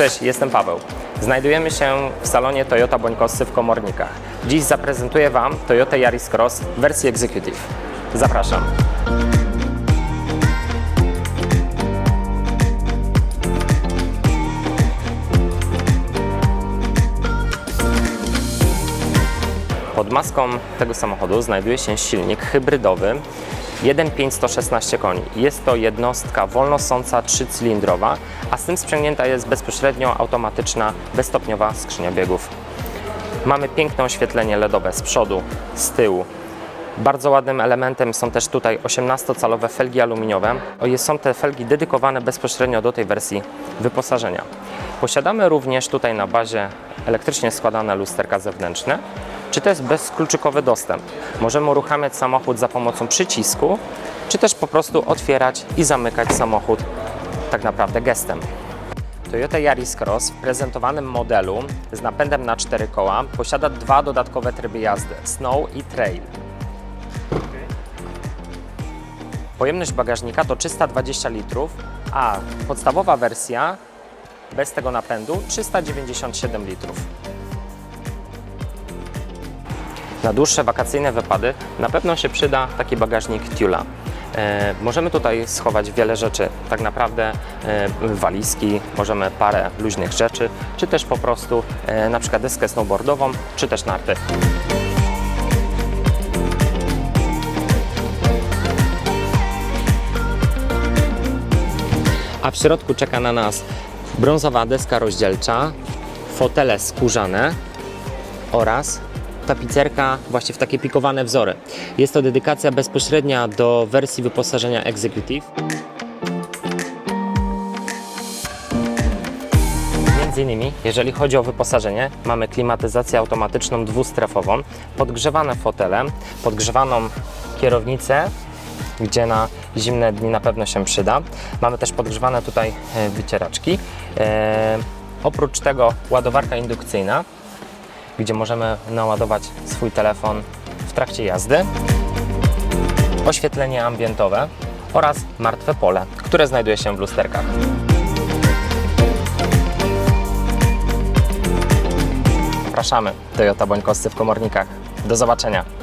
Cześć, jestem Paweł. Znajdujemy się w salonie Toyota Bońkowscy w Komornikach. Dziś zaprezentuję Wam Toyota Yaris Cross w wersji Executive. Zapraszam. Pod maską tego samochodu znajduje się silnik hybrydowy 1.5 koni. Jest to jednostka wolnosąca trzycylindrowa, a z tym sprzęgnięta jest bezpośrednio automatyczna, bezstopniowa skrzynia biegów. Mamy piękne oświetlenie LEDowe z przodu, z tyłu. Bardzo ładnym elementem są też tutaj 18-calowe felgi aluminiowe. Są te felgi dedykowane bezpośrednio do tej wersji wyposażenia. Posiadamy również tutaj na bazie elektrycznie składane lusterka zewnętrzne, czy też bezkluczykowy dostęp. Możemy uruchamiać samochód za pomocą przycisku, czy też po prostu otwierać i zamykać samochód tak naprawdę gestem. Toyota Yaris Cross w prezentowanym modelu z napędem na cztery koła posiada dwa dodatkowe tryby jazdy Snow i Trail. Pojemność bagażnika to 320 litrów, a podstawowa wersja bez tego napędu 397 litrów. Na dłuższe wakacyjne wypady na pewno się przyda taki bagażnik Tula. E, możemy tutaj schować wiele rzeczy, tak naprawdę e, walizki, możemy parę luźnych rzeczy, czy też po prostu e, na przykład deskę snowboardową, czy też narty. A w środku czeka na nas brązowa deska rozdzielcza, fotele skórzane oraz tapicerka właśnie w takie pikowane wzory. Jest to dedykacja bezpośrednia do wersji wyposażenia Executive. Między innymi, jeżeli chodzi o wyposażenie, mamy klimatyzację automatyczną dwustrefową, podgrzewane fotele, podgrzewaną kierownicę, gdzie na zimne dni na pewno się przyda. Mamy też podgrzewane tutaj e, wycieraczki. E, oprócz tego ładowarka indukcyjna, gdzie możemy naładować swój telefon w trakcie jazdy, oświetlenie ambientowe oraz martwe pole, które znajduje się w lusterkach. Zapraszamy Toyota Bońkowscy w Komornikach. Do zobaczenia.